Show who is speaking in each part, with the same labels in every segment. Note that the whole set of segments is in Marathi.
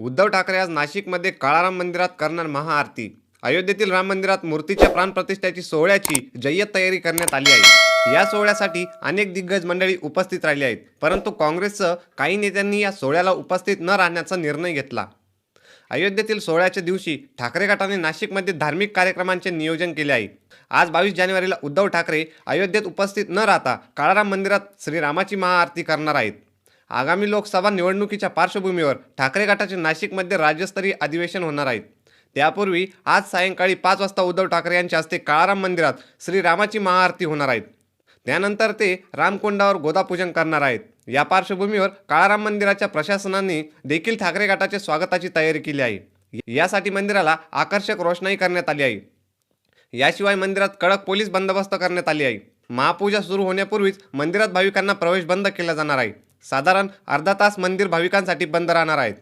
Speaker 1: उद्धव ठाकरे आज नाशिकमध्ये काळाराम मंदिरात करणार महाआरती. अयोध्येतील राम मंदिरात मूर्तीच्या प्राणप्रतिष्ठेची सोहळ्याची जय्यत तयारी करण्यात आली आहे. या सोहळ्यासाठी अनेक दिग्गज मंडळी उपस्थित राहिली आहेत परंतु काँग्रेससह काही नेत्यांनी या सोहळ्याला उपस्थित न राहण्याचा निर्णय घेतला. अयोध्येतील सोहळ्याच्या दिवशी ठाकरे गटाने नाशिकमध्ये धार्मिक कार्यक्रमांचे नियोजन केले आहे. आज बावीस जानेवारीला उद्धव ठाकरे अयोध्येत उपस्थित न राहता काळाराम मंदिरात श्रीरामाची महाआरती करणार आहेत. आगामी लोकसभा निवडणुकीच्या पार्श्वभूमीवर ठाकरे गटाचे नाशिकमध्ये राज्यस्तरीय अधिवेशन होणार आहेत त्यापूर्वी आज सायंकाळी पाच वाजता उद्धव ठाकरे यांच्या हस्ते काळाराम मंदिरात श्रीरामाची महाआरती होणार आहेत त्यानंतर ते रामकुंडावर गोदापूजन करणार आहेत. या पार्श्वभूमीवर काळाराम मंदिराच्या प्रशासनाने देखील ठाकरे गटाच्या स्वागताची तयारी केली आहे. यासाठी मंदिराला आकर्षक रोषणाई करण्यात आली आहे. याशिवाय मंदिरात कडक पोलीस बंदोबस्त करण्यात आली आहे. महापूजा सुरू होण्यापूर्वीच मंदिरात भाविकांना प्रवेश बंद केला जाणार आहे. साधारण अर्धा तास मंदिर भाविकांसाठी बंद राहणार आहेत.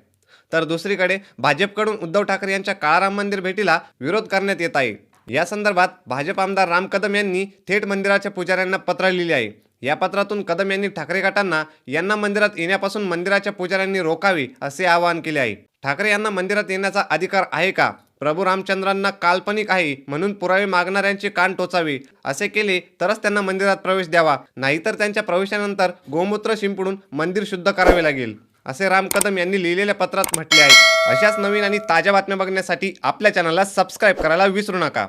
Speaker 1: तर दुसरीकडे भाजपकडून उद्धव ठाकरे यांच्या काळाराम मंदिर भेटीला विरोध करण्यात येत आहे. या संदर्भात भाजप आमदार राम कदम यांनी थेट मंदिराच्या पुजाऱ्यांना पत्र लिहिले आहे. या पत्रातून कदम यांनी ठाकरे गटांना यांना मंदिरात येण्यापासून मंदिराच्या पुजाऱ्यांनी रोकावे असे आवाहन केले आहे. ठाकरे यांना मंदिरात येण्याचा अधिकार आहे का? प्रभू रामचंद्रांना काल्पनिक आहे म्हणून पुरावे मागणाऱ्यांचे कान टोचावे. असे केले तरच त्यांना मंदिरात प्रवेश द्यावा. नाहीतर त्यांच्या प्रवेशानंतर गोमूत्र शिंपडून मंदिर शुद्ध करावे लागेल. असे राम कदम यांनी लिहिलेल्या पत्रात म्हटले आहे. अशाच नवीन आणि ताज्या बातम्या बघण्यासाठी आपल्या चॅनलला सबस्क्राईब करायला विसरू नका.